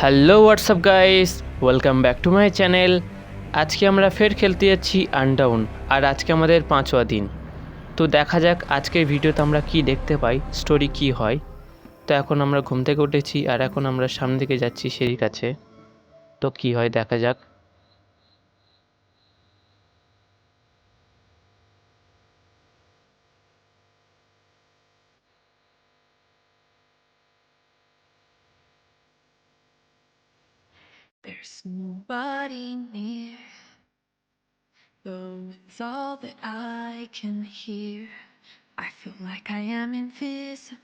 Hello what's up guys welcome back to my channel আজকে আমরা ফের খেলতে যাচ্ছি আনডাউন আর আজকে আমাদের পাঁচওয়া দিন। তো দেখা যাক আজকের ভিডিওতে আমরা কি দেখতে পাই স্টোরি কি হয়। তো এখন আমরা ঘুম থেকে উঠেছি, আর এখন আমরা সামনে দিকে যাচ্ছি সিঁড়ির কাছে। তো কি হয় দেখা যাক। Nobody near. Though it's all that I can hear. I feel like I am invisible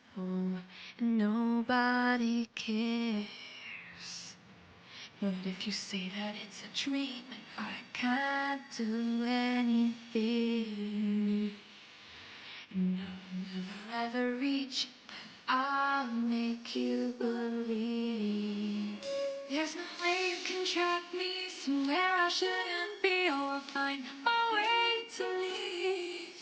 and nobody cares. But if you say that it's a dream I can't do anything, and I'll never ever reach I'll make you believe. There's no way you can track me somewhere I shouldn't be or find a way to leave.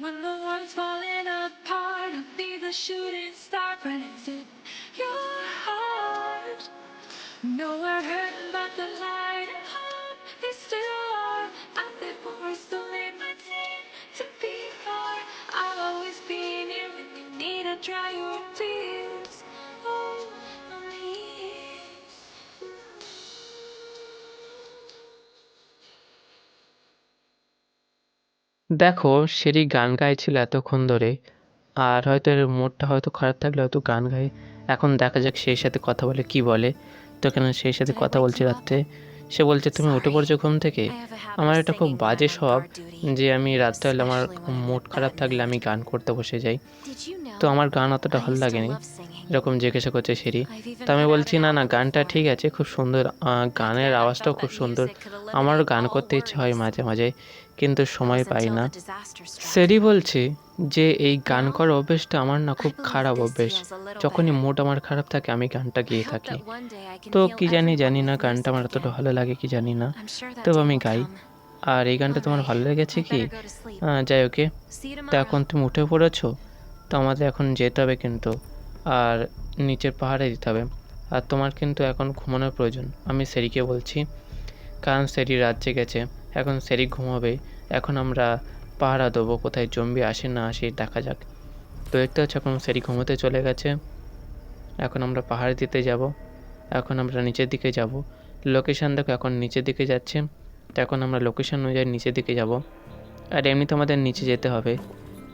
When the world's falling apart, I'll be the shooting star, but it's in your heart. Nowhere hurting but the light of hope they still are out there for us to lead my team to be far. I'll always be near when you need to dry your tears. দেখো সেটি গান গাইছিল এতক্ষণ ধরে, আর হয়তো এর মুডটা হয়তো খারাপ থাকলে হয়তো গান গায় এখন দেখা যাক সেই সাথে কথা বলে কি বলে। তো কেন সেই সাথে কথা বলছে রাত্রে। সে বলছে, তুমি উঠে পড়ছো ঘুম থেকে? আমার এটা খুব বাজে স্বভাব যে আমি রাত্রে আমার মুড খারাপ থাকলে আমি গান করতে বসে যাই। তো আমার গান অতটা ভালো লাগেনি এরকম জিজ্ঞাসা করছে সিঁড়ি। তা আমি বলছি না না গানটা ঠিক আছে খুব সুন্দর গানের আওয়াজটাও খুব সুন্দর। আমারও গান করতে ইচ্ছে হয় মাঝে মাঝে কিন্তু সময় পাই না। সেরি বলছে যে এই গান করার অভ্যেসটা আমার না খুব খারাপ অভ্যেস। যখনই মুড আমার খারাপ থাকে আমি গানটা গেয়ে থাকি। তো কি জানি জানি না গানটা আমার অতটা ভালো লাগে কি জানি না। তবে আমি গাই। আর এই গানটা তোমার ভালো লেগেছে কি? যাই ওকে তো এখন তুমি উঠে পড়েছো? তো আমাদের এখন যেতে হবে কিন্তু, আর নিচের পাহাড়ে যেতে হবে। আর তোমার কিন্তু এখন ঘুমানোর প্রয়োজন, আমি সেরিকে বলছি। কারণ সেরি রাত জেগেছে এখন সেরি ঘুমাবে, এখন আমরা পাহারা দেবো, কোথায় জম্বি আসে না আসে দেখা যাক। তো দেখতে হচ্ছে এখন সেরি ঘুমোতে চলে গেছে, এখন আমরা পাহাড় দিতে যাব, এখন আমরা নিচের দিকে যাব। লোকেশান দেখো, এখন নিচের দিকে যাচ্ছে, তো এখন আমরা লোকেশান অনুযায়ী নিচের দিকে যাব। আর এমনিতে আমাদের নিচে যেতে হবে।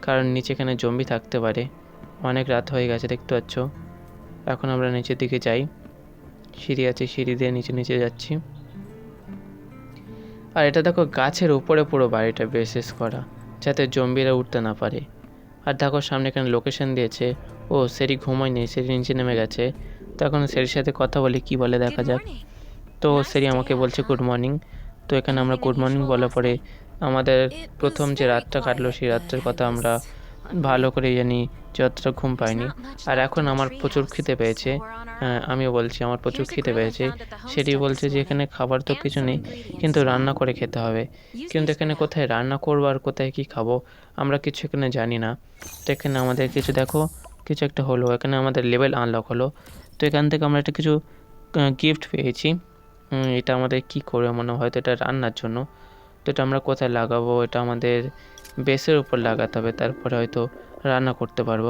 কারণ নিচে এখানে জম্বি থাকতে পারে। অনেক রাত হয়ে গেছে দেখতে পাচ্ছ। এখন আমরা নিচের দিকে যাই। সিঁড়ি আছে সিঁড়ি দিয়ে নিচে নিচে যাচ্ছি। আর এটা দেখো গাছের উপরে পুরো বাড়িটা বেসেস করা যাতে জম্বিরা উঠতে না পারে। আর দেখো সামনে এখানে লোকেশন দিয়েছে। ও সেরি ঘুমায়নি সেরি নিচে নেমে গেছে। তো এখন সেরির সাথে কথা বলে কি বলে দেখা যাক। তো সেরি আমাকে বলছে গুড মর্নিং তো এখানে আমরা গুড মর্নিং বলার পরে আমাদের প্রথম যে রাতটা কাটলো সেই রাতটার কথা আমরা ভালো করে জানি যতটা ঘুম পাইনি। আর এখন আমার প্রচুর খিদে পেয়েছে। হ্যাঁ আমিও বলছি আমার প্রচুর খিদে পেয়েছে। সেটি বলছে যে এখানে খাবার তো কিছু নেই কিন্তু রান্না করে খেতে হবে। কিন্তু এখানে কোথায় রান্না করব আর কোথায় কি খাব আমরা কিছু এখানে জানি না। তো এখানে আমাদের কিছু দেখো কিছু একটা হলো এখানে আমাদের লেভেল আনলক হলো। তো এখান থেকে আমরা একটা কিছু গিফট পেয়েছি। এটা আমাদের কি করবে মনে হয় হয়তো এটা রান্নার জন্য। তো এটা আমরা কোথায় লাগাবো, এটা আমাদের বেসের উপর লাগাতে হবে, তারপরে হয়তো রান্না করতে পারব।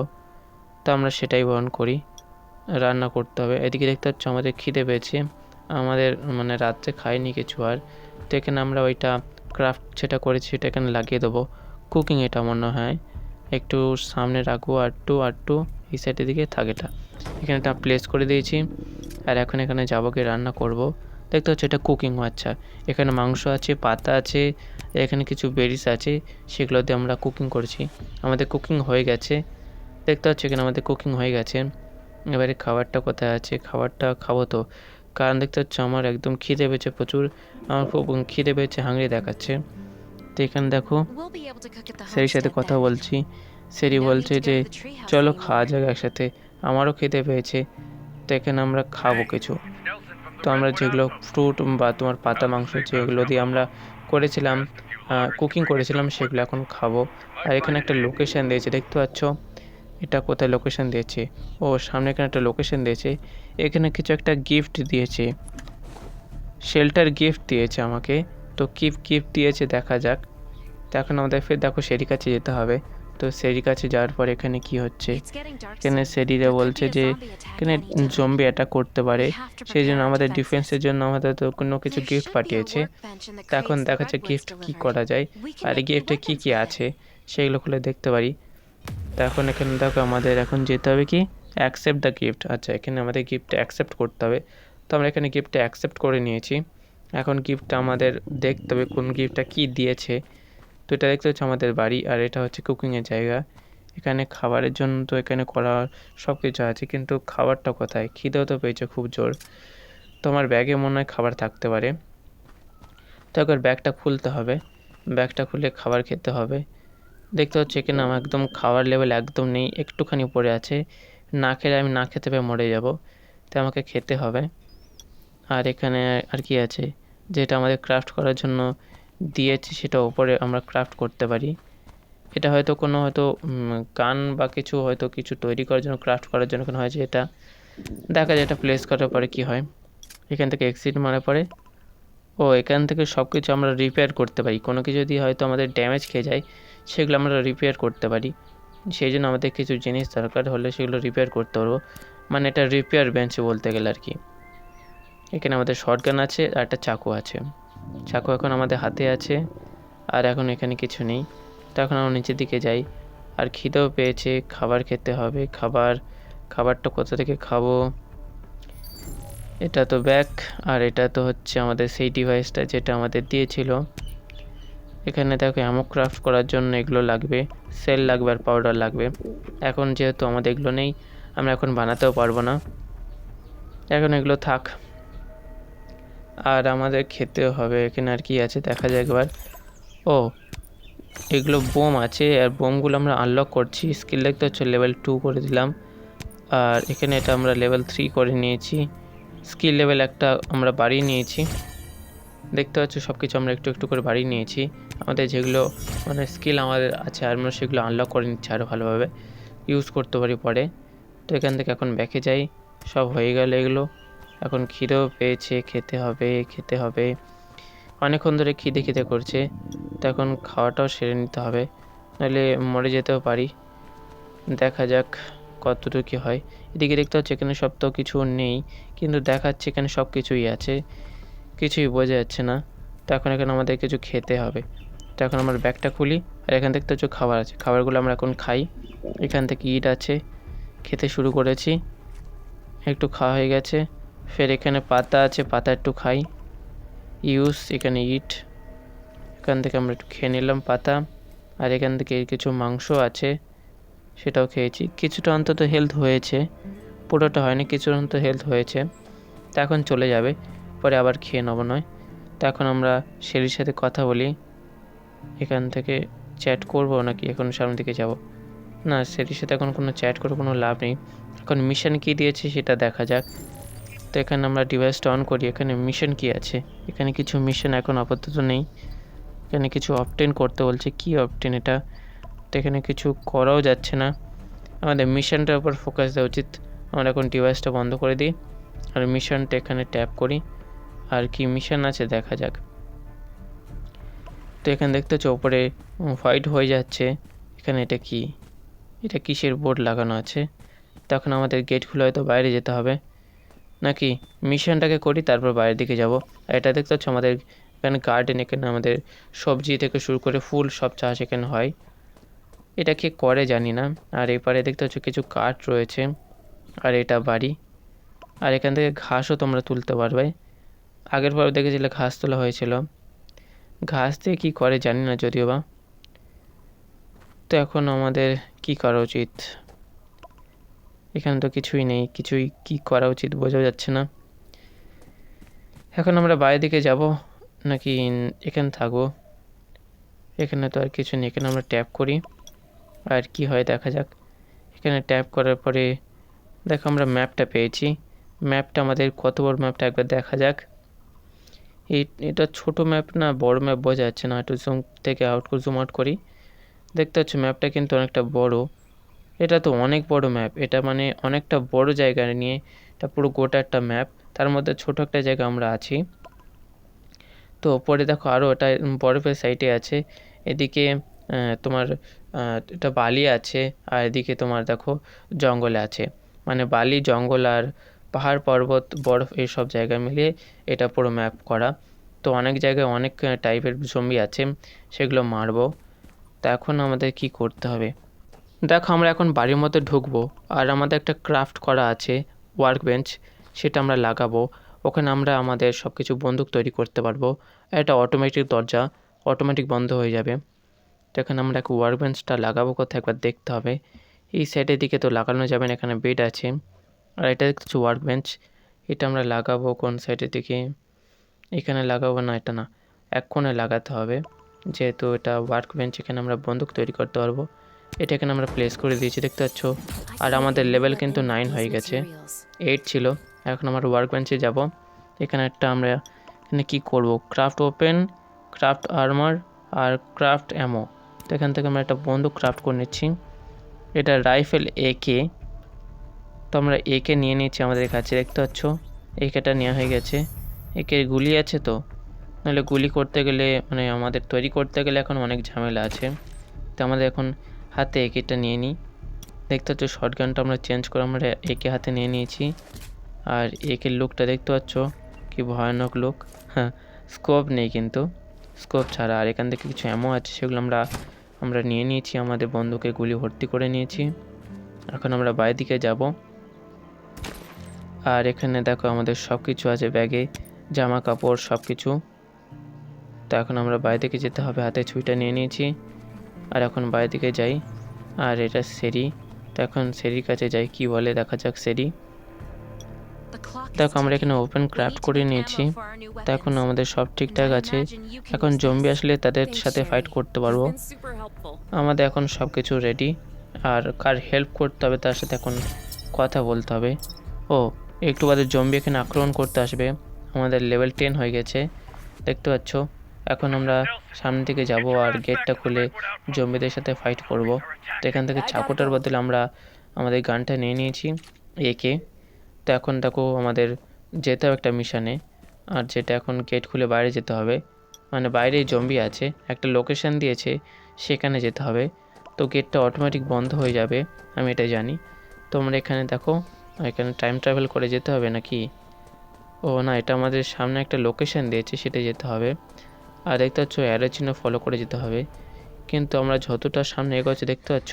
তো আমরা সেটাই বহন করি, রান্না করতে হবে। এদিকে দেখতে হচ্ছে আমাদের খিদে পেয়েছে, আমাদের মানে রাত্রে খাইনি কিছু আর। তো এখানে আমরা ওইটা ক্রাফট যেটা করেছি, সেটা এখানে লাগিয়ে দেবো। কুকিং এটা মনে হয়, একটু সামনে রাখব, আর টু আর টু এই সাইডের দিকে থাকে এটা। এখানে একটা প্লেস করে দিয়েছি, আর এখন এখানে যাব গিয়ে রান্না করব। দেখতে হচ্ছে এটা কুকিং আচ্ছা এখানে মাংস আছে পাতা আছে এখানে কিছু বেরিস আছে সেগুলো দিয়ে আমরা কুকিং করছি। আমাদের কুকিং হয়ে গেছে। দেখতে হচ্ছে এখানে আমাদের কুকিং হয়ে গেছে। এবারে খাবারটা কোথায় আছে? খাবারটা খাব তো। কারণ দেখতে হচ্ছে আমার একদম খিদে পেয়েছে প্রচুর। আমার খুব খিদে পেয়েছে হাঙড়ি দেখাচ্ছে। তো এখানে দেখো সেরির সাথে কথা বলছি। সেরি বলছে যে চলো খাওয়া যাক একসাথে। আমারও খেতে পেয়েছে। তো এখানে আমরা খাব কিছু। তো আমরা যেগুলো ফ্রুট বা তোমার পাতা, মাংস যেগুলো দিয়ে আমরা করেছিলাম কুকিং করেছিলাম, সেগুলো এখন খাব। আর এখানে একটা লোকেশন দিয়েছে, দেখতে পাচ্ছ? এটা কোথায় লোকেশন দিয়েছে? ও, সামনে এখানে একটা লোকেশন দিয়েছে। এখানে কিছু একটা গিফট দিয়েছে। শেল্টার গিফট দিয়েছে আমাকে। তো কি গিফট দিয়েছে দেখা যাক। তো এখন আমাদের ফের দেখো সেরি কাছে যেতে হবে। তো সেরি কাছে যাওয়ার পর এখানে কি হচ্ছে? এখানে সেরিরা বলছে যে এখানে জম্বি অ্যাটাক করতে পারে। সেই জন্য আমাদের ডিফেন্সের জন্য আমাদের তো কোনো কিছু গিফট পাঠিয়েছে। তো এখন দেখা যাচ্ছে গিফট কী করা যায়। আর এই গিফটে কী কী আছে সেগুলো খুলে দেখতে পারি। তো এখন এখানে দেখো আমাদের এখন যেতে হবে কি? অ্যাকসেপ্ট দ্য গিফট আচ্ছা এখানে আমাদের গিফটটা অ্যাকসেপ্ট করতে হবে। তো আমরা এখানে গিফটটা অ্যাকসেপ্ট করে নিয়েছি। এখন গিফটটা আমাদের দেখতে হবে কোন গিফটটা কী দিয়েছে। তো এটা দেখতে হচ্ছে আমাদের বাড়ি, আর এটা হচ্ছে কুকিংয়ের জায়গা। এখানে খাবারের জন্য তো এখানে করা সব কিছু আছে, কিন্তু খাবারটা কোথায়? খিদেও তো পেয়েছে খুব জোর। তো আমার ব্যাগে মনে হয় খাবার থাকতে পারে। তো একবার ব্যাগটা খুলতে হবে। ব্যাগটা খুলে খাবার খেতে হবে। দেখতে হচ্ছে এখানে আমার একদম খাবার লেভেল একদম নেই, একটুখানি পড়ে আছে। না খেলে আমি না খেতে পেয়ে মরে যাব। তো আমাকে খেতে হবে। আর এখানে আর কি আছে? যেটা আমাদের ক্রাফট করার জন্য দিয়েছে, সেটা ওপরে আমরা ক্রাফট করতে পারি। এটা হয়তো কোনো হয়তো গান বা কিছু হয়তো কিছু তৈরি করার জন্য ক্রাফট করার জন্য কোনো হয়েছে এটা দেখা যায় এটা প্লেস করার পরে কি হয়? এখান থেকে এক্সিট মারার পরে, ও, এখান থেকে সব কিছু আমরা রিপেয়ার করতে পারি। কোনো কিছু যদি হয়তো আমাদের ড্যামেজ খেয়ে যায়, সেগুলো আমরা রিপেয়ার করতে পারি। সেই জন্য আমাদের কিছু জিনিস দরকার হলে সেগুলো রিপেয়ার করতে পারব। মানে এটা রিপেয়ার বেঞ্চ বলতে গেলে আর কি। এখানে আমাদের শর্টগান আছে আর একটা চাকু আছে। চাকু এখন আমাদের হাতে আছে, আর এখন এখানে কিছু নেই। তো এখন আমরা নিচের দিকে যাই। আর খিদেও পেয়েছে, খাবার খেতে হবে। খাবার, খাবারটা কোথা থেকে খাব? এটা তো ব্যাক আর এটা তো হচ্ছে আমাদের সেই ডিভাইসটা যেটা আমাদের দিয়েছিল। এখানে দেখো অ্যামো ক্রাফট করার জন্য এগুলো লাগবে। সেল লাগবে আর পাউডার লাগবে। এখন যেহেতু আমাদের এগুলো নেই, আমরা এখন বানাতেও পারব না। এখন এগুলো থাক। আর আমাদের খেতেও হবে, এখানে আর কি আছে, দেখা যায় একবার। ও, এগুলো বোম আছে, আর বোমগুলো আমরা আনলক করছি। স্কিল দেখতে হচ্ছে লেভেল টু করে দিলাম। আর এখানে এটা আমরা লেভেল থ্রি করে নিয়েছি। স্কিল লেভেল একটা আমরা বাড়িয়ে নিয়েছি। দেখতে পাচ্ছ সব কিছু আমরা একটু একটু করে বাড়িয়ে নিয়েছি। আমাদের যেগুলো মানে স্কিল আমাদের আছে, আর আমরা সেগুলো আনলক করে নিচ্ছি আরও ভালোভাবে। ইউজ করতে পারি পরে। তো এখান থেকে এখন ব্যাকে যাই। সব হয়ে গেল এগুলো। এখন খিদেও পেয়েছে, খেতে হবে খেতে হবে। অনেকক্ষণ ধরে খিদে খিদে করছে। তো এখন খাওয়াটাও সেরে নিতে হবে। নাহলে মরে যেতেও পারি। দেখা যাক কতটুকু কী হয়। এদিকে দেখতে হচ্ছে এখানে সব তো কিছু নেই, কিন্তু দেখাচ্ছে এখানে সব কিছুই আছে। কিছুই বোঝা যাচ্ছে না। তো এখন এখানে আমাদের কিছু খেতে হবে। তো এখন আমার ব্যাগটা খুলি। আর এখান থেকে তো কিছু খাবার আছে। খাবারগুলো আমরা এখন খাই। এখান থেকে ইট আছে। খেতে শুরু করেছি। একটু খাওয়া হয়ে গেছে। ফের এখানে পাতা আছে, পাতা একটু খাই। ইউস এখানে ইট এখান থেকে আমরা একটু খেয়ে নিলাম পাতা। আর এখান থেকে কিছু মাংস আছে, সেটাও খেয়েছি। কিছুটা অন্তত হেলথ হয়েছে। পুরোটা হয়নি, কিছুটা অন্তত হেলথ হয়েছে। তা এখন চলে যাবে, পরে আবার খেয়ে নেব নয়। তো এখন আমরা শেরির সাথে কথা বলি। এখান থেকে চ্যাট করব নাকি এখন সামনের দিকে যাব? না সেটির সাথে এখন কোনো চ্যাট করে কোনো লাভ নেই। এখন মিশন কী দিয়েছে সেটা দেখা যাক। তো এখানে আমরা ডিভাইসটা অন করি। এখানে মিশন কি আছে? এখানে কিছু মিশন এখন আপাতত নেই। এখানে কিছু অপটেন করতে বলছে। কি অপটেন এটা? তো এখানে কিছু করাও যাচ্ছে না। আমাদের মিশনটার উপর ফোকাস দেওয়া উচিত। আমরা এখন ডিভাইসটা বন্ধ করে দিই। আর মিশনটা এখানে ট্যাপ করি। আর কি মিশন আছে দেখা যাক। তো এখানে দেখতে হচ্ছে ওপরে হোয়াইট হয়ে যাচ্ছে। এখানে এটা কি? এটা কিসের বোর্ড লাগানো আছে? তখন আমাদের গেট খুলে হয়তো বাইরে যেতে হবে। নাকি মিশনটাকে করি, তারপর বাইরের দিকে যাব। এটা দেখতে হচ্ছে আমাদের এখানে গার্ডেন এখানে আমাদের সবজি থেকে শুরু করে ফুল সব চাষ এখানে হয়। এটা কে করে জানি না। আর এপারে দেখতে হচ্ছে কিছু কাঠ রয়েছে, আর এটা বাড়ি। আর এখান থেকে ঘাসও তোমরা তুলতে পারবে। আগের পর দেখেছিলে ঘাস তোলা হয়েছিল। ঘাস দিয়ে কী করে জানি না, যদিও বা। তো এখন আমাদের কি করা উচিত? এখানে তো কিছুই নেই, কিছুই কি করা উচিত বোঝা যাচ্ছে না। এখন আমরা বাইরের দিকে যাব, নাকি এখানে থাকব? এখানে তো আর কিছু নেই, এখানে আমরা ট্যাপ করি। আর কি হয় দেখা যাক। এখানে ট্যাপ করার পরে, দেখো আমরা ম্যাপটা পেয়েছি। ম্যাপটা আমাদের কত বড় ম্যাপটা একবার দেখা যাক। এই, এটা ছোট ম্যাপ না, বড় ম্যাপ বোঝা যাচ্ছে না। একটু জুম থেকে আউট করে জুম আউট করি। দেখতে পাচ্ছ ম্যাপটা কিন্তু অনেকটা বড়। এটা তো অনেক বড় ম্যাপ এটা মানে অনেকটা বড় জায়গা নিয়ে এটা পুরো গোটা একটা ম্যাপ তার মধ্যে ছোট একটা জায়গা আমরা আছি। তো ওপরে দেখো আরও এটা বরফের সাইডে আছে। এদিকে তোমার এটা বালি আছে আর এদিকে তোমার দেখো জঙ্গলে আছে। মানে বালি, জঙ্গল আর পাহাড়, পর্বত, বরফ এইসব জায়গা মিলিয়ে এটা পুরো ম্যাপ করা। তো অনেক জায়গায় অনেক টাইপের জম্বি আছে। সেগুলো মারবো। তো এখন আমাদের কি করতে হবে? দেখো আমরা এখন বাড়ির মধ্যে ঢুকবো, আর আমাদের একটা ক্রাফট করা আছে ওয়ার্ক বেঞ্চ সেটা আমরা লাগাবো। ওখানে আমরা আমাদের সব কিছু বন্দুক তৈরি করতে পারব। এটা অটোমেটিক দরজা অটোমেটিক বন্ধ হয়ে যাবে। তো এখানে আমরা এক ওয়ার্ক বেঞ্চটা লাগাবো, কোথায় একবার দেখতে হবে। এই সাইডের দিকে তো লাগানো যাবে না, এখানে বেড আছে। আর এটা দেখতেছি ওয়ার্ক বেঞ্চ এটা আমরা লাগাবো কোন সাইডের দিকে? এখানে লাগাবো না, এটা না। এক কোণে লাগাতে হবে, যেহেতু এটা ওয়ার্ক বেঞ্চ এখানে আমরা বন্দুক তৈরি করতে পারব। এটা এখানে আমরা প্লেস করে দিয়েছি, দেখতে পাচ্ছ? আর আমাদের লেভেল কিন্তু নাইন হয়ে গেছে। এইট ছিল, এখন আমরা ওয়ার্ক বেঞ্চে যাব। এখানে একটা আমরা এখানে কী করব? ক্রাফট ওপেন ক্রাফট আর্মার আর ক্রাফট অ্যামো তো এখান থেকে আমরা একটা বন্দুক ক্রাফট করে নিচ্ছি। এটা রাইফেল একে তো আমরা একে নিয়ে নিচ্ছি আমাদের কাছে, দেখতে পাচ্ছ? একেটা নেওয়া হয়ে গেছে। একে গুলি আছে তো? নাহলে গুলি করতে গেলে মানে আমাদের তৈরি করতে গেলে এখন অনেক ঝামেলা আছে। তো আমাদের এখন হাতে একেটা নিয়ে নিই। দেখতে পাচ্ছ শর্ট গানটা আমরা চেঞ্জ করে আমরা একে হাতে নিয়ে নিয়েছি। আর একের লুকটা দেখতে পাচ্ছ, কি ভয়ানক লুক হ্যাঁ স্কোপ নেই কিন্তু। স্কোপ ছাড়া আর এখান থেকে কিছু এমও আছে, সেগুলো আমরা আমরা নিয়ে নিয়েছি, আমাদের বন্ধুকে গুলি ভর্তি করে নিয়েছি। এখন আমরা বাইরের দিকে যাব। আর এখানে দেখো আমাদের সব কিছু আছে, ব্যাগে জামা কাপড় সব কিছু তো এখন আমরা বাইরে দিকে যেতে হবে, হাতে ছুরিটা নিয়ে নিয়েছি। আর এখন বাইরের দিকে যাই। আর এটা সেরি। তো এখন সেরির কাছে যাই। কি বলে? দেখা যাক সেরি। দেখো আমরা এখানে ওপেন ক্রাফট করে নিয়েছি। তো এখন আমাদের সব ঠিকঠাক আছে। এখন জম্বি আসলে তাদের সাথে ফাইট করতে পারব। আমাদের এখন সব কিছু রেডি আর কার হেল্প করতে হবে তার সাথে এখন কথা বলতে হবে। ও একটু বাদে জম্বি এখানে আক্রমণ করতে আসবে। আমাদের লেভেল টেন হয়ে গেছে। দেখতে পাচ্ছ? এখন আমরা সামনে দিকে যাব আর গেটটা খুলে জম্বিদের সাথে ফাইট করব। তো এখান থেকে চাকুটার বদলে আমরা আমাদের গানটা নিয়ে নিয়েছি একে তো এখন দেখো আমাদের যেতে হবে একটা মিশনে আর যেটা এখন গেট খুলে বাইরে যেতে হবে। মানে বাইরে জম্বি আছে একটা লোকেশন দিয়েছে সেখানে যেতে হবে। তো গেটটা অটোমেটিক বন্ধ হয়ে যাবে আমি এটা জানি। তোমরা এখানে দেখো এখানে টাইম ট্রাভেল করে যেতে হবে নাকি? ও না এটা আমাদের সামনে একটা লোকেশন দিয়েছে সেটা যেতে হবে। আর দেখতে পাচ্ছ অ্যারো চিহ্ন ফলো করে যেতে হবে। কিন্তু আমরা যতটা সামনে এগোচ্ছি, দেখতে পাচ্ছ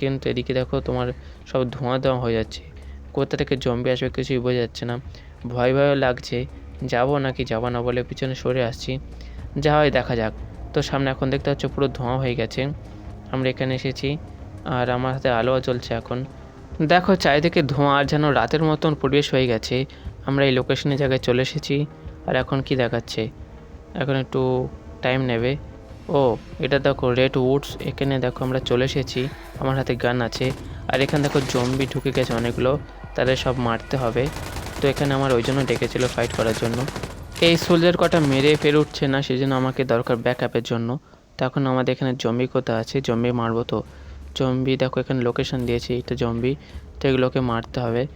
কিন্তু এদিকে দেখো তোমার সব ধোঁয়া ধোঁয়া হয়ে যাচ্ছে। কোথা থেকে জম্বি আসবে কিছুই বোঝা যাচ্ছে না। ভয় ভয়ও লাগছে, যাব নাকি যাব না বলে পিছনে সরে আসছি। যা হয় দেখা যাক। তো সামনে এখন দেখতে পাচ্ছ, পুরো ধোঁয়া হয়ে গেছে। আমরা এখানে এসেছি, আর আমার হাতে আলোও চলছে এখন। দেখো, চারিদিকে ধোঁয়া আর যেন রাতের মতন পরিবেশ হয়ে গেছে। আমরা এই লোকেশনের জায়গায় চলে এসেছি, আর এখন কি দেখাচ্ছে? এখন একটু টাইম নেবে। ও, এটা দেখো রেড উডস এখানে দেখো আমরা চলে এসেছি। আমার হাতে গান আছে। আর এখানে দেখো জম্বি ঢুকে গেছে অনেকগুলো। তাদের সব মারতে হবে। তো এখানে আমার ওই জন্য ডেকেছিল ফাইট করার জন্য। এই সোলজার কটা মেরে ফের উঠছে না সেই জন্য আমাকে দরকার ব্যাকআপের জন্য। তখন আমাদের এখানে জম্বি কোথা আছে? জম্বি মারবো তো। জম্বি দেখো, এখানে লোকেশন দিয়েছে এটা জম্বি তো এগুলোকে মারতে হবে।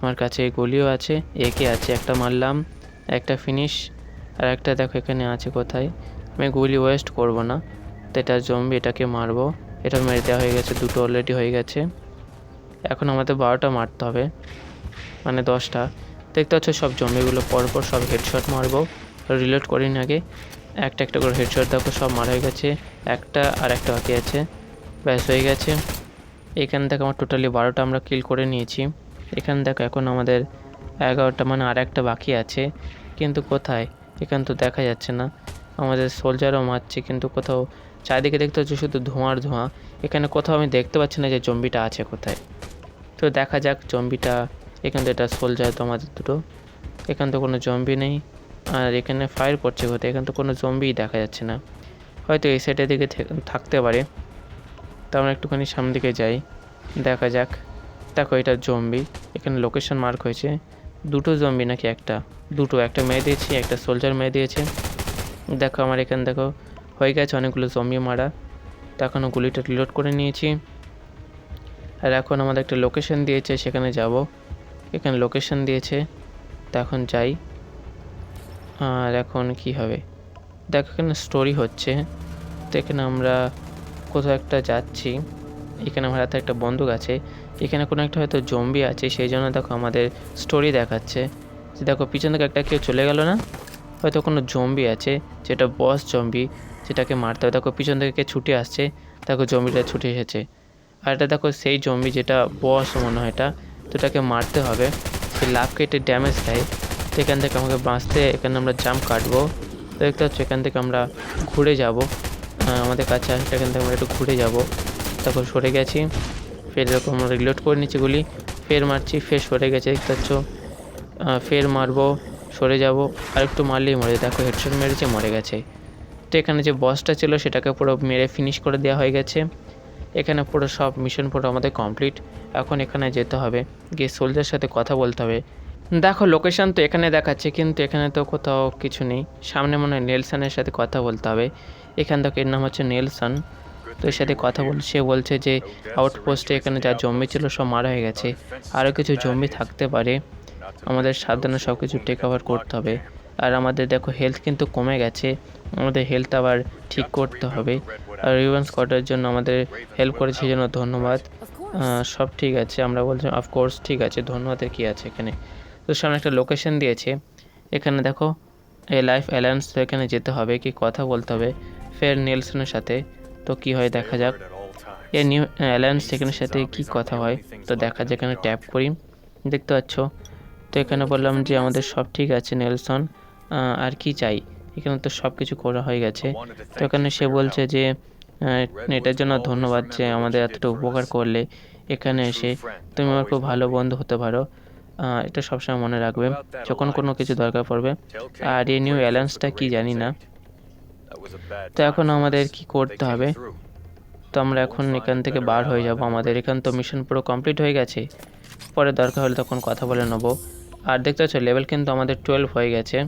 আমার কাছে গুলিও আছে একে আছে? একটা মারলাম, একটা ফিনিশ আর একটা দেখো এখানে আছে কোথায়? আমি গুলি ওয়েস্ট করব না। তো এটা জম্বি এটাকে মারবো। এটা মেরে দেওয়া হয়ে গেছে, দুটো অলরেডি হয়ে গেছে। এখন আমাদের বারোটা মারতে হবে। মানে দশটা। দেখতে পাচ্ছ সব জম্বিগুলো পরপর সব হেডশট মারবো। রিলোড করিনি আগে। একটা একটা করে হেডশট দেখো, সব মারা হয়ে গেছে। একটা আর একটা বাকি আছে। ব্যাস, হয়ে গেছে। এখান থেকে আমার টোটালি বারোটা আমরা কিল করে নিয়েছি। এখানে দেখো এখন আমাদের এগারোটা মানে আর একটা বাকি আছে। কিন্তু কোথায়? এখান তো দেখা যাচ্ছে না। আমাদের সোলজারও মারছে, কিন্তু কোথাও চারিদিকে দেখতে হচ্ছে শুধু ধোঁয়ার ধোঁয়া। এখানে কোথাও আমি দেখতে পাচ্ছি না যে জম্বিটা আছে কোথায়। তো দেখা যাক জম্বিটা, এখান থেকে এটা সোলজার তো আমাদের দুটো। এখান তো কোনো জম্বি নেই, আর এখানে ফায়ার করছে কোথায় এখানে তো কোনো জম্বিই দেখা যাচ্ছে না। হয়তো এই সাইডের দিকে থাকতে পারে। তো আমরা একটুখানি সামনের দিকে যাই, দেখা যাক। দেখো এটা জম্বি এখানে লোকেশন মার্ক হয়েছে। দুটো জম্বি নাকি একটা? দুটো, একটা মেয়ে দিয়েছি, একটা সোলজার মেয়ে দিয়েছে। দেখো আমার এখানে, দেখো, হয়ে গেছে অনেকগুলো জম্বি মারা। এখনও গুলিটা রিলোড করে নিয়েছি। আর এখন আমাদের একটা লোকেশন দিয়েছে, সেখানে যাব। এখানে লোকেশন দিয়েছে, তো এখন যাই। আর এখন কি হবে? দেখো এখানে স্টোরি হচ্ছে। তো এখানে আমরা কোথাও একটা যাচ্ছি। এখানে আমার হাতে একটা বন্দুক আছে। এখানে কোনো একটা হয়তো জম্বি আছে, সেই জন্য দেখো আমাদের স্টোরি দেখাচ্ছে। যে দেখো, পিছন থেকে একটা কেউ চলে গেল না? হয়তো কোনো জম্বি আছে, যেটা বস জম্বি যেটাকে মারতে হবে। দেখো, পিছন থেকে কে ছুটে আসছে, দেখো জম্বিটা ছুটে এসেছে। আর এটা দেখো, সেই জম্বি যেটা বস মনে হয় এটা, তো এটাকে মারতে হবে। সে লাভ কেটে ড্যামেজ দেয়। তো এখান থেকে আমাকে বাঁচতে, এখানে আমরা জাম্প কাটবো। তো দেখতে পাচ্ছ, এখান থেকে আমরা ঘুরে যাব। আমাদের কাছে আসলে এখান থেকে আমরা একটু ঘুরে যাব। তারপর সরে গেছি। ফের এরকম রিলোড করে নিচ্ছি গুলি। ফের মারছি, ফের সরে গেছে, দেখতে পাচ্ছ। ফের মারবো, সরে যাব। আর একটু মারলেই মরে দেখো, হেডশট মেরেছে, মরে গেছে। তো এখানে যে বসটা ছিল, সেটাকে পুরো মেরে ফিনিশ করে দেওয়া হয়ে গেছে। এখানে পুরো সব মিশন পুরো আমাদের কমপ্লিট এখন এখানে যেতে হবে। গিয়ে সোলজার সাথে কথা বলতে হবে। দেখো লোকেশন তো এখানে দেখাচ্ছে, কিন্তু এখানে তো কোথাও কিছু নেই। সামনে মনে হয় নেলসনের সাথে কথা বলতে হবে। এখান থেকে এর নাম হচ্ছে নেলসন। তো এর সাথে কথা বল, সে বলছে যে আউটপোস্টে এখানে যা জম্বি ছিল, সব মারা হয়ে গেছে। আরও কিছু জম্বি থাকতে পারে। আমাদের সাবধানে সব কিছু টেক ওভার করতে হবে। আর আমাদের দেখো হেলথ কিন্তু কমে গেছে। আমাদের হেলথ আবার ঠিক করতে হবে। আর রিভেন্স করার জন্য আমাদের হেল্প করেছে সেই জন্য ধন্যবাদ। সব ঠিক আছে। আমরা বলছি অফকোর্স ঠিক আছে। ধন্যবাদের কী আছে এখানে? তো সামনে একটা লোকেশন দিয়েছে। এখানে দেখো এই লাইফ অ্যালায়েন্স তো এখানে যেতে হবে কি কথা বলতে হবে। ফের নেলসনের সাথে। তো কি হয় দেখা যাক। এই নিউ অ্যালায়েন্স সেখানের সাথে কি কথা হয়। তো দেখা যাক এখানে ট্যাপ করি। দেখতে পাচ্ছ তো এখানে বললাম যে আমাদের সব ঠিক আছে নেলসন। আর কি চাই? এখানে তো সব কিছু করা হয়ে গেছে। তো এখানে সে বলছে যে এটার জন্য ধন্যবাদ যে আমাদের এতটা উপকার করলে এখানে এসে তুমি আমার খুব ভালো বন্ধু হতে পারো। এটা সবসময় মনে রাখবে। যখন কোনো কিছু দরকার পড়বে। আর এই নিউ অ্যালায়েন্সটা কি জানি না। তো এখন আমাদের কি করতে হবে? তো আমরা এখন এখান থেকে বার হয়ে যাব। আমাদের এখান তো মিশন পুরো কমপ্লিট হয়ে গেছে। পরে দরকার হলে তখন কথা বলে নেব। আর দেখতে পাচ্ছ লেভেল কিন্তু আমাদের টুয়েলভ হয়ে গেছে।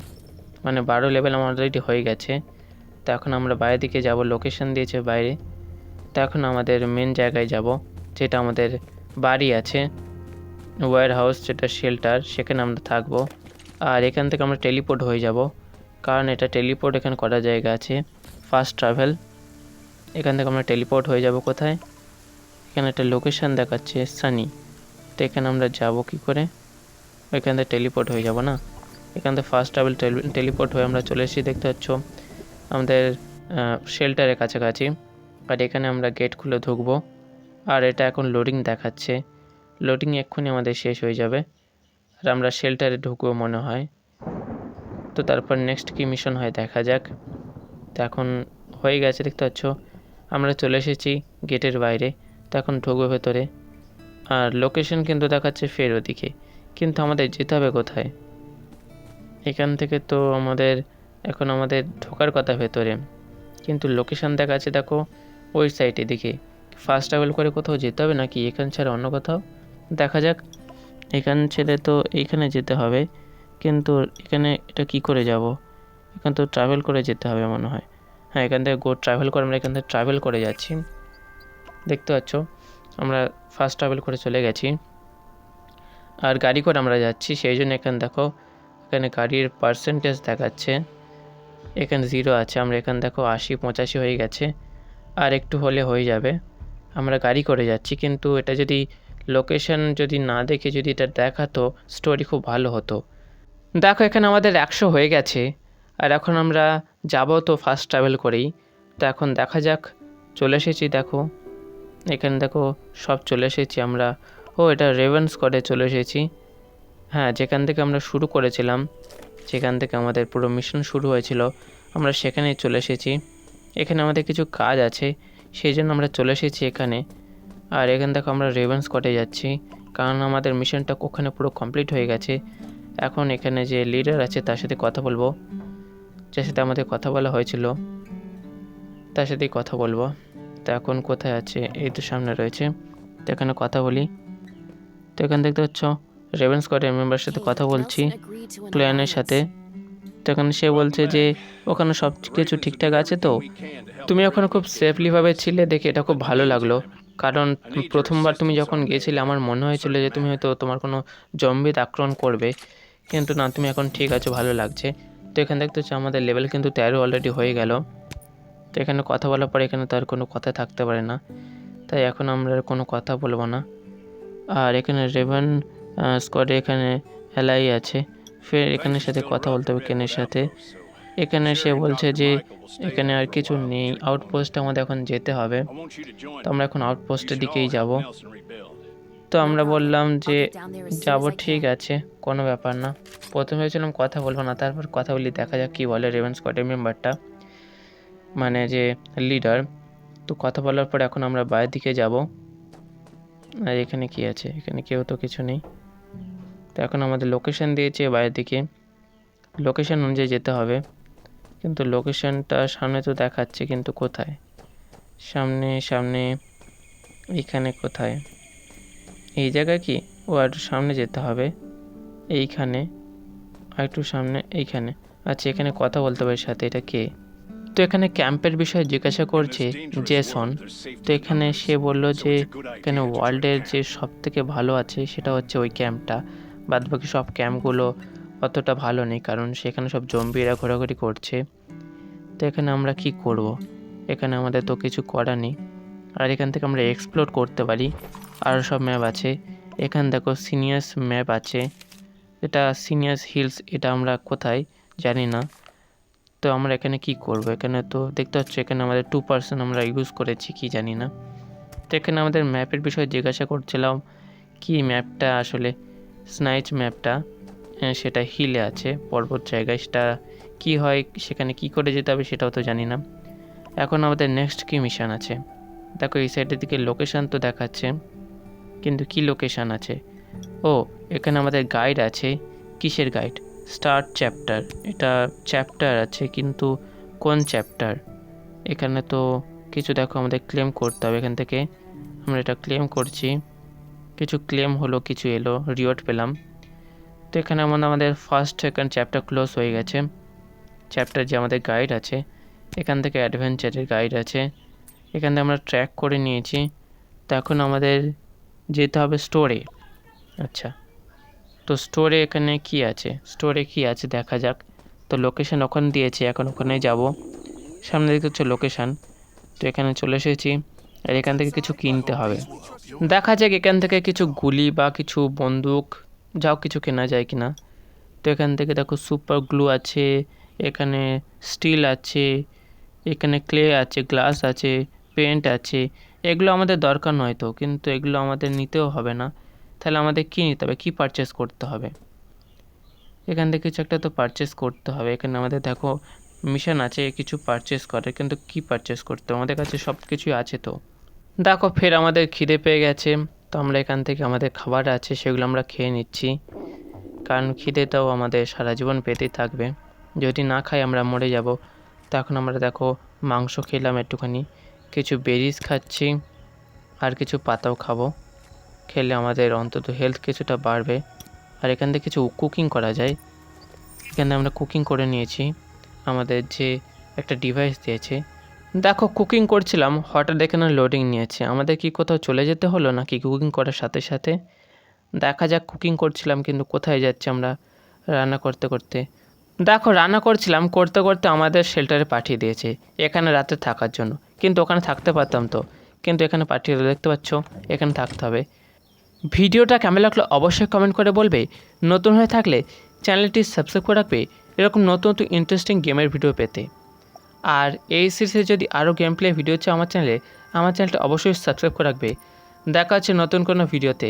মানে বারো লেভেল আমার অলরেডি হয়ে গেছে। তো এখন আমরা বাইরের দিকে যাব লোকেশন দিয়েছে বাইরে। তো এখন আমাদের মেন জায়গায় যাব, যেটা আমাদের বাড়ি আছে। ওয়্যার হাউস যেটা শেল্টার সেখানে আমরা থাকব। আর এখান থেকে আমরা টেলিপোর্ট হয়ে যাব। কারণ এটা টেলিপোর্ট এখানে করার জায়গা আছে। ফাস্ট ট্রাভেল এখান থেকে আমরা টেলিপোর্ট হয়ে যাব কোথায়? এখানে একটা লোকেশন দেখাচ্ছে সানি তো এখানে আমরা যাব কি করে? ওইখান থেকে টেলিপোর্ট হয়ে যাব না। এখান থেকে ফার্স্ট ট্রাভেল টেলিপোর্ট হয়ে আমরা চলে এসেছি, দেখতে পাচ্ছ? আমাদের শেল্টারের কাছাকাছি। আর এখানে আমরা গেট খুলে ঢুকবো। আর এটা এখন লোডিং দেখাচ্ছে। লোডিং এক্ষুনি আমাদের শেষ হয়ে যাবে। আর আমরা শেল্টারে ঢুকবো মনে হয়। তো তারপর নেক্সট কী মিশন হয় দেখা যাক। তো এখন হয়ে গেছে, দেখতে পাচ্ছ? আমরা চলে এসেছি গেটের বাইরে। তো এখন ঢুকবো ভেতরে। আর লোকেশন কিন্তু দেখাচ্ছে ফের ওদিকে। কিন্তু আমাদের যেতে হবে কোথায়? এখান থেকে তো আমাদের, এখন আমাদের ঢোকার কথা ভেতরে। কিন্তু লোকেশন দেখাচ্ছে দেখো, ওই সাইডে দিকে ফার্স্ট ট্রাভেল করে কোথাও যেতে হবে নাকি? এখান ছাড়া অন্য কোথাও? দেখা যাক। এখান ছেড়ে তো এইখানে যেতে হবে। কিন্তু এখানে এটা কি করে যাব? এখান তো ট্রাভেল করে যেতে হবে মনে হয়। হ্যাঁ এখান থেকে গো ট্রাভেল করে আমরা এখান থেকে ট্রাভেল করে যাচ্ছি। দেখতে পাচ্ছ? আমরা ফার্স্ট ট্রাভেল করে চলে গেছি। আর গাড়ি করে আমরা যাচ্ছি, সেই জন্য এখানে দেখো, এখানে গাড়ির পার্সেন্টেজ দেখাচ্ছে। এখানে জিরো আছে, আমরা এখানে দেখো আশি, পঁচাশি হয়ে গেছে। আর একটু হলে হয়ে যাবে। আমরা গাড়ি করে যাচ্ছি, কিন্তু এটা যদি লোকেশন যদি না দেখে, যদি এটা দেখাতো স্টোরি খুব ভালো হতো। দেখো, এখানে আমাদের একশো হয়ে গেছে। আর এখন আমরা যাব তো ফার্স্ট ট্রাভেল করেই। তো এখন দেখা যাক, চলে এসেছি, দেখো। এখানে দেখো, সব চলে এসেছি আমরা। ও, এটা রেভেন্স করে চলে এসেছি। হ্যাঁ যেখান থেকে আমরা শুরু করেছিলাম, যেখান থেকে আমাদের পুরো মিশন শুরু হয়েছিল, আমরা সেখানেই চলে এসেছি। এখানে আমাদের কিছু কাজ আছে, সেই জন্য আমরা চলে এসেছি এখানে। আর এখান থেকে আমরা রেভেন্স কটে যাচ্ছি, কারণ আমাদের মিশনটা ওখানে পুরো কমপ্লিট হয়ে গেছে। এখন এখানে যে লিডার আছে, তার সাথে কথা বলব। যার সাথে আমাদের কথা বলা হয়েছিল, তার সাথেই কথা বলব। তো এখন কোথায় আছে? এই তো সামনে রয়েছে। তো এখানে কথা বলি। তো এখানে দেখতে পাচ্ছ রেভেন স্কোয়াডের মেম্বারের সাথে কথা বলছি ক্লিয়ানের সাথে। তো এখানে সে বলছে যে, ওখানে সব কিছু ঠিকঠাক আছে তো? তুমি ওখানে খুব সেফলিভাবে ছিলে, দেখে এটা খুব ভালো লাগল। কারণ প্রথমবার তুমি যখন গিয়েছিলে, আমার মনে হয়েছিল যে তুমি হয়তো তোমার কোনো জম্বিত আক্রমণ করবে। কিন্তু না, তুমি এখন ঠিক আছো, ভালো লাগছে। তো এখানে দেখতে হচ্ছে আমাদের লেভেল কিন্তু তেরো অলরেডি হয়ে গেল। তো এখানে কথা বলার পরে এখানে তার কোনো কথা থাকতে পারে না। তাই এখন আমরা কোনো কথা বলব না। আর এখানে রেভেন স্কোয়াডে এখানে এলাই আছে। ফের এখানের সাথে কথা বলতে হবে কেনের সাথে। এখানে সে বলছে যে, এখানে আর কিছু নেই আউটপোস্টে আমাদের এখন যেতে হবে। তো আমরা এখন আউটপোস্টের দিকেই যাব। তো আমরা বললাম যে, যাব ঠিক আছে, কোনো ব্যাপার না। প্রথমে ভেবেছিলাম কথা বলব না, তারপর কথা বলি, দেখা যাক কী বলে রেভেন স্কোয়াডের মেম্বারটা মানে যে লিডার তো কথা বলার পর এখন আমরা বাইরের দিকে যাব। আর এখানে কি আছে? এখানে কেউ তো কিছু নেই। তো এখন আমাদের লোকেশন দিয়েছে বাইরের দিকে। লোকেশন অনুযায়ী যেতে হবে। কিন্তু লোকেশনটা সামনে তো দেখাচ্ছে, কিন্তু কোথায়? সামনে সামনে, এইখানে কোথায়? এই জায়গায় কি? ও আর সামনে যেতে হবে। এইখানে, আর একটু সামনে, এইখানে। আচ্ছা এখানে কথা বলতে পারি সাথে। এটা কে? তো এখানে ক্যাম্পের বিষয়ে জিজ্ঞাসা করছে জেসন। তো এখানে সে বলল যে এখানে ওয়ার্ল্ডের যে সব থেকে ভালো আছে সেটা হচ্ছে ওই ক্যাম্পটা। বাদ বাকি সব ক্যাম্পগুলো অতটা ভালো নেই, কারণ সেখানে সব জম্বিরা ঘোরাঘুরি করছে। তো এখানে আমরা কি করব? এখানে আমাদের তো কিছু করার নেই। আর এখান থেকে আমরা এক্সপ্লোর করতে পারি। আরও সব ম্যাপ আছে। এখানে দেখো সিনিয়র্স ম্যাপ আছে। এটা সিনিয়র্স হিলস, এটা আমরা কোথায় জানি না। তো আমরা এখানে কি করব? এখানে তো দেখতে পাচ্ছ, এখানে আমাদের টু পার্সেন্ট আমরা ইউজ করেছি, কি জানি না। তো এখানে আমাদের ম্যাপের বিষয়ে জিজ্ঞাসা করছিলাম, কি ম্যাপটা আসলে? স্নাইচ ম্যাপটা সেটা হিলে আছে, পর্বত জায়গায়। সেটা কি হয়, সেখানে কি করে যেতে হবে সেটাও তো জানি না। এখন আমাদের নেক্সট কি মিশন আছে? দেখো, এই সাইডের দিকে লোকেশান তো দেখাচ্ছে, কিন্তু কি লোকেশান আছে? ও, এখানে আমাদের গাইড আছে, কিসের গাইড স্টার্ট চ্যাপ্টার। এটা চ্যাপ্টার আছে, কিন্তু কোন চ্যাপ্টার? এখানে তো কিছু দেখো, আমাদের ক্লেম করতে হবে। এখান থেকে আমরা এটা ক্লেম করছি। কিছু ক্লেম হলো, কিছু এলো রিওয়ার্ড পেলাম। তো এখানে আমাদের আমাদের ফার্স্ট সেকেন্ড চ্যাপ্টার ক্লোজ হয়ে গেছে। চ্যাপ্টার যে আমাদের গাইড আছে, এখান থেকে অ্যাডভেঞ্চারের গাইড আছে। এখান থেকে আমরা ট্র্যাক করে নিয়েছি। তো এখন আমাদের যেতে হবে স্টোরে আচ্ছা। তো স্টোরে এখানে কি আছে? স্টোরে কি আছে? দেখা যাক। তো লোকেশন ওখানে দিয়েছে, এখন ওখানে যাব। সামনে দেখতে হচ্ছে লোকেশান তো এখানে চলে এসেছি। আর এখান থেকে কিছু কিনতে হবে। দেখা যাক এখান থেকে কিছু গুলি বা কিছু বন্দুক, যাও কিছু কেনা যায় কিনা। তো এখান থেকে দেখো সুপার গ্লু আছে, এখানে স্টিল আছে, এখানে ক্লে আছে গ্লাস আছে পেন্ট আছে। এগুলো আমাদের দরকার নয় তো, কিন্তু এগুলো আমাদের নিতেও হবে না। তাহলে আমাদের কী নিতে হবে? কী পারচেস করতে হবে? এখান থেকে কিছু একটা তো পারচেস করতে হবে। এখানে আমাদের দেখো মিশন আছে কিছু পারচেস করে কিন্তু কি পারচেস করতে হবে? আমাদের কাছে সব কিছুই আছে তো। দেখো, ফের আমাদের খিদে পেয়ে গেছে। তো আমরা এখান থেকে আমাদের খাবার আছে, সেগুলো আমরা খেয়ে নিচ্ছি। কারণ খিদেটাও আমাদের সারা জীবন পেতেই থাকবে। যদি না খাই আমরা মরে যাব। তো এখন আমরা দেখো, মাংস খেলাম একটুখানি। কিছু বেরিজ খাচ্ছি, আর কিছু পাতাও খাব। খেলে আমাদের অন্তত হেলথ কিছুটা বাড়বে। আর এখান থেকে কিছু কুকিং করা যায়। এখানে আমরা কুকিং করে নিয়েছি। আমাদের যে একটা ডিভাইস দিয়েছে। দেখো কুকিং করছিলাম, হঠাৎ দেখে না লোডিং নিয়েছে। আমাদের কি কোথাও চলে যেতে হলো নাকি কুকিং করার সাথে সাথে? দেখা যাক কুকিং করছিলাম কিন্তু কোথায় যাচ্ছি আমরা রান্না করতে করতে। দেখো, রান্না করছিলাম, করতে করতে আমাদের শেল্টারে পাঠিয়ে দিয়েছে। এখানে রাতে থাকার জন্য। কিন্তু ওখানে থাকতে পারতাম তো। কিন্তু এখানে পাঠিয়ে দেখতে পাচ্ছ? এখানে থাকতে হবে। ভিডিওটা কেমন লাগল অবশ্যই কমেন্ট করে বলবে। নতুন হয়ে থাকলে চ্যানেলটি সাবস্ক্রাইব করে রাখবে। এরকম নতুন নতুন ইন্টারেস্টিং গেমের ভিডিও পেতে। আর এই সিরিজে যদি আরও গেম প্লে ভিডিও চাও আমার চ্যানেলে আমার চ্যানেলটা অবশ্যই সাবস্ক্রাইব করে রাখবে। দেখা হচ্ছে নতুন কোনো ভিডিওতে